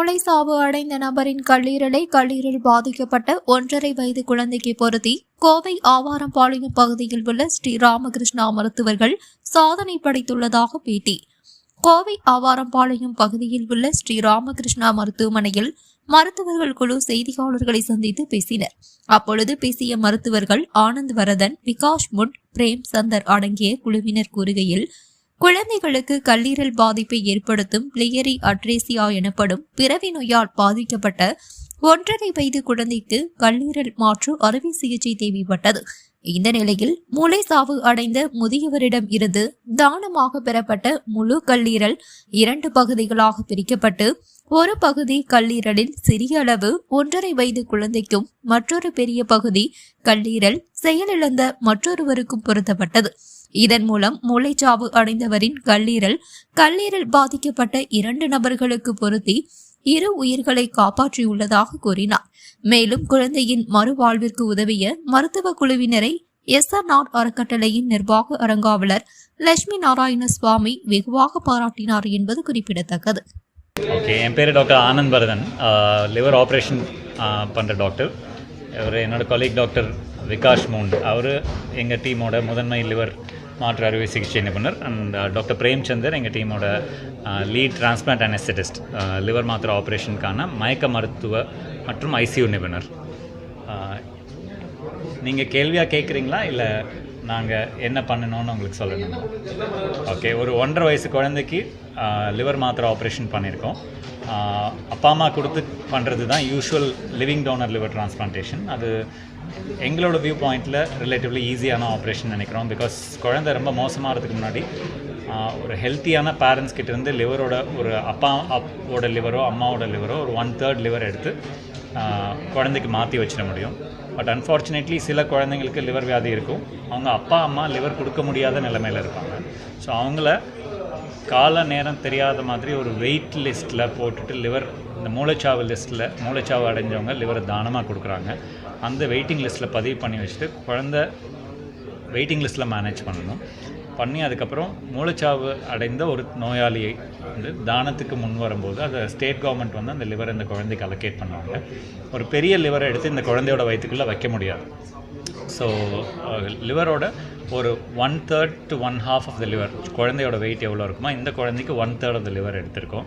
மூளை சாவு அடைந்த நபரின் கல்லீரலை கல்லீரல் பாதிக்கப்பட்ட ஒன்றரை வயது குழந்தைக்கு பொருத்தி கோவை ஆவாரம்பாளையம் பகுதியில் உள்ள ஸ்ரீ ராமகிருஷ்ணா மருத்துவர்கள் சாதனை படைத்துள்ளதாக பேட்டி. கோவை ஆவாரம்பாளையம் பகுதியில் உள்ள ஸ்ரீ ராமகிருஷ்ணா மருத்துவமனையில் மருத்துவர்கள் குழு செய்தியாளர்களை சந்தித்து பேசினர். அப்பொழுது பேசிய மருத்துவர்கள் ஆனந்த் வரதன் விகாஷ் முட் பிரேம் சந்தர் அடங்கிய குழுவினர் கூறுகையில் குழந்தைகளுக்கு கல்லீரல் பாதிப்பை ஏற்படுத்தும் பிளேயரி அட்ரேசியா எனப்படும் பிறவி நோயால் பாதிக்கப்பட்ட ஒன்றரை வயது குழந்தைக்கு கல்லீரல் மாற்று அறுவை சிகிச்சை தேவைப்பட்டது. இந்த நிலையில் மூளை சாவு அடைந்த முதியவரிடம் இருந்து தானமாக பெறப்பட்ட முழு கல்லீரல் இரண்டு பகுதிகளாக பிரிக்கப்பட்டு ஒரு பகுதி கல்லீரலில் சிறிய அளவு ஒன்றரை வயது குழந்தைக்கும் மற்றொரு பெரிய பகுதி கல்லீரல் செயலிழந்த மற்றொருவருக்கும் பொருத்தப்பட்டது. இதன் மூலம் மூளைச்சாவு அடைந்தவரின் கல்லீரல் கல்லீரல் பாதிக்கப்பட்ட இரண்டு நபர்களுக்கு பொருத்தி இரு உயிர்களை காப்பாற்றியுள்ளதாக கூறினார். மேலும் குழந்தையின் மறுவாழ்விற்கு உதவிய மருத்துவ குழுவினரை எஸ்ஆர் நாட் அறக்கட்டளையின் நிர்வாக அரங்காவலர் லட்சுமி நாராயண சுவாமி வெகுவாக பாராட்டினார் என்பது குறிப்பிடத்தக்கது. ஓகே என் பேர் doctor Anand Bharathan liver operation பண்ணுற டாக்டர். அவர் என்னோட கொலீக் டாக்டர் விகாஷ் மூண்ட் அவர் எங்கள் டீமோட முதன்மை லிவர் மாற்று அறுவை சிகிச்சை நிபுணர் அண்ட் டாக்டர் பிரேம்சந்தர் எங்கள் டீமோட லீட் டிரான்ஸ்பிளான்ட் அனஸ்தட்டிஸ்ட் லிவர் மாத்திரை ஆப்ரேஷனுக்கான மயக்க மருத்துவ மற்றும் ஐசியூ நிபுணர். Uh, நீங்கள் கேள்வியாக கேட்குறீங்களா இல்லை நாங்கள் என்ன பண்ணணும்னு உங்களுக்கு சொல்லணும்? ஓகே ஒரு ஒன்றரை வயசு குழந்தைக்கு லிவர் மாத்திரை ஆப்ரேஷன் பண்ணியிருக்கோம் அப்பா அம்மா கொடுத்து பண்ணுறது தான் usual living donor liver transplantation அது எங்களோட வியூ பாயிண்டில் ரிலேட்டிவ்லி ஈஸியான ஆப்ரேஷன் நினைக்கிறோம். பிகாஸ் குழந்தை ரொம்ப மோசமாகிறதுக்கு முன்னாடி ஒரு ஹெல்த்தியான பேரண்ட்ஸ் கிட்டேருந்து லிவரோட ஒரு அப்பா அப்போட லிவரோ அம்மாவோட லிவரோ ஒரு ஒன் தேர்ட் லிவர் எடுத்து குழந்தைக்கு மாற்றி வச்சிட முடியும். பட் அன்ஃபார்ச்சுனேட்லி சில குழந்தைங்களுக்கு லிவர் வியாதி இருக்கும். அவங்க அப்பா அம்மா லிவர் கொடுக்க முடியாத நிலைமையில் இருப்பாங்க. ஸோ அவங்கள கால நேரம் தெரியாத மாதிரி ஒரு வெயிட் லிஸ்ட்டில் போட்டுட்டு லிவர் இந்த மூளைச்சாவு லிஸ்ட்டில் மூளைச்சாவு அடைஞ்சவங்க லிவரை தானமாக கொடுக்குறாங்க. அந்த வெயிட்டிங் லிஸ்ட்டில் பதிவு பண்ணி வச்சுட்டு குழந்த வெயிட்டிங் லிஸ்ட்டில் மேனேஜ் பண்ணணும். பண்ணி அதுக்கப்புறம் மூளைச்சாவு அடைந்த ஒரு நோயாளியை வந்து தானத்துக்கு முன் வரும்போது அதை ஸ்டேட் கவர்மெண்ட் வந்து அந்த லிவரை இந்த குழந்தைக்கு அலோகேட் பண்ணுவாங்க. ஒரு பெரிய லிவரை எடுத்து இந்த குழந்தையோட வயிற்றுக்குள்ளே வைக்க முடியாது. ஸோ லிவரோட ஒரு one third to one half of the liver குழந்தையோட வெயிட் எவ்வளோ இருக்குமோ இந்த குழந்தைக்கு one third of the liver எடுத்திருக்கோம்.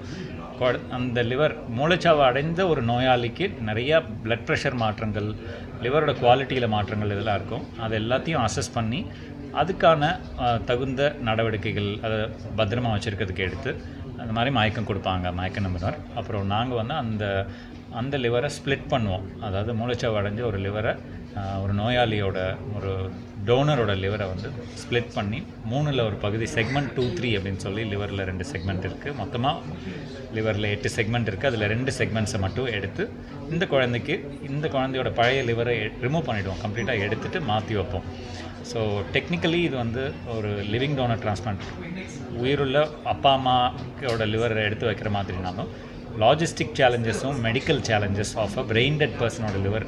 குழ- அந்த லிவர் மூளைச்சாவு அடைந்த ஒரு நோயாளிக்கு நிறையா பிளட் ப்ரெஷர் மாற்றங்கள் லிவரோட குவாலிட்டியில் மாற்றங்கள் இதெல்லாம் இருக்கும். அது எல்லாத்தையும் அசஸ் பண்ணி அதுக்கான தகுந்த நடவடிக்கைகள் அதை பத்திரமா வச்சுருக்கிறதுக்கு எடுத்து அந்த மாதிரி மயக்கம் கொடுப்பாங்க மயக்க நிபுணர் அப்புறம் நாங்கள் வந்து அந்த அந்த லிவரை ஸ்ப்ளிட் பண்ணுவோம். அதாவது மூளைச்சாவு அடைஞ்ச ஒரு லிவரை ஒரு நோயாளியோட ஒரு டோனரோட லிவரை வந்து ஸ்ப்ளிட் பண்ணி மூணில் ஒரு பகுதி செக்மெண்ட் டூ த்ரீ அப்படின்னு சொல்லி லிவரில் ரெண்டு செக்மெண்ட் இருக்குது மொத்தமாக லிவரில் எட்டு செக்மெண்ட் இருக்குது அதில் ரெண்டு செக்மெண்ட்ஸை மட்டும் எடுத்து இந்த குழந்தைக்கு இந்த குழந்தையோட பழைய லிவரை ரிமூவ் பண்ணிவிடுவோம் கம்ப்ளீட்டாக எடுத்துகிட்டு மாற்றி வைப்போம். ஸோ டெக்னிக்கலி இது வந்து ஒரு லிவிங் டோனர் டிரான்ஸ்பிளான்ட் உயிருள்ள அப்பா அம்மாவோட லிவரை எடுத்து வைக்கிற மாதிரினாலும் logistic சேலஞ்சஸும் medical challenges of a brain dead பர்சனோட liver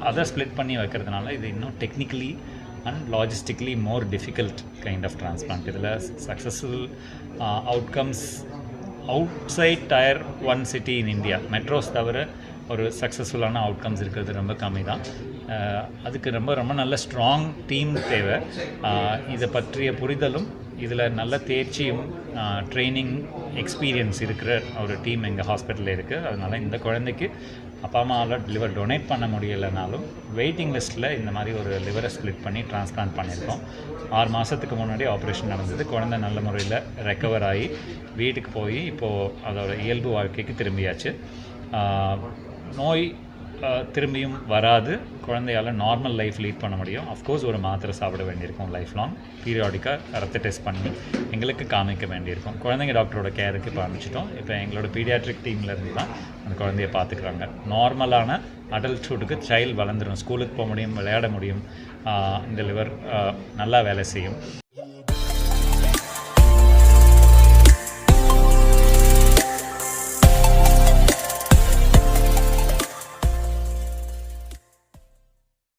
அதை ஸ்ப்ளிட் பண்ணி வைக்கிறதுனால இது இன்னும் technically and logistically more difficult kind of transplant இதில் successful outcomes outside tier one city in India metros தவிர ஒரு சக்ஸஸ்ஃபுல்லான அவுட்கம்ஸ் இருக்கிறது ரொம்ப கம்மி தான் uh, அதுக்கு ரொம்ப ரொம்ப நல்ல ஸ்ட்ராங் டீம் தேவை. Uh, இதை பற்றிய புரிதலும் இதில் நல்ல தேர்ச்சியும் uh, ட்ரைனிங் எக்ஸ்பீரியன்ஸ் இருக்கிற ஒரு டீம் எங்கள் ஹாஸ்பிட்டலில் இருக்குது அதனால் இந்த குழந்தைக்கு அப்பா அம்மாவால் லிவர் டொனேட் பண்ண முடியலைனாலும் வெயிட்டிங் லிஸ்ட்டில் இந்த மாதிரி ஒரு லிவரை ஸ்ப்ளிட் பண்ணி டிரான்ஸ்பிளான்ட் பண்ணியிருக்கோம். ஆறு மாதத்துக்கு முன்னாடி ஆப்ரேஷன் நடந்தது. குழந்தை நல்ல முறையில் ரெக்கவர் ஆகி வீட்டுக்கு போய் இப்போது அதோட இயல்பு வாழ்க்கைக்கு திரும்பியாச்சு. நோய் திரும்பியும் வராது. குழந்தையால் நார்மல் லைஃப் லீட் பண்ண முடியும். அஃப்கோர்ஸ் ஒரு மாத்திரை சாப்பிட வேண்டியிருக்கும் லைஃப் லாங் பீரியாடிக்காக ரத்த டெஸ்ட் பண்ணி எங்களுக்கு காமிக்க வேண்டியிருக்கும். குழந்தைங்க டாக்டரோட கேருக்கு இப்போ அனுப்பிச்சிட்டோம். இப்போ எங்களோட பீடியாட்ரிக் டீமில் இருந்து தான் அந்த குழந்தைய பார்த்துக்குறாங்க. நார்மலான அடல்ட்ஹுட்டுக்கு சைல்டு வளர்ந்துடும் ஸ்கூலுக்கு போக முடியும் விளையாட முடியும். இந்த லிவர் நல்லா வேலை செய்யும்.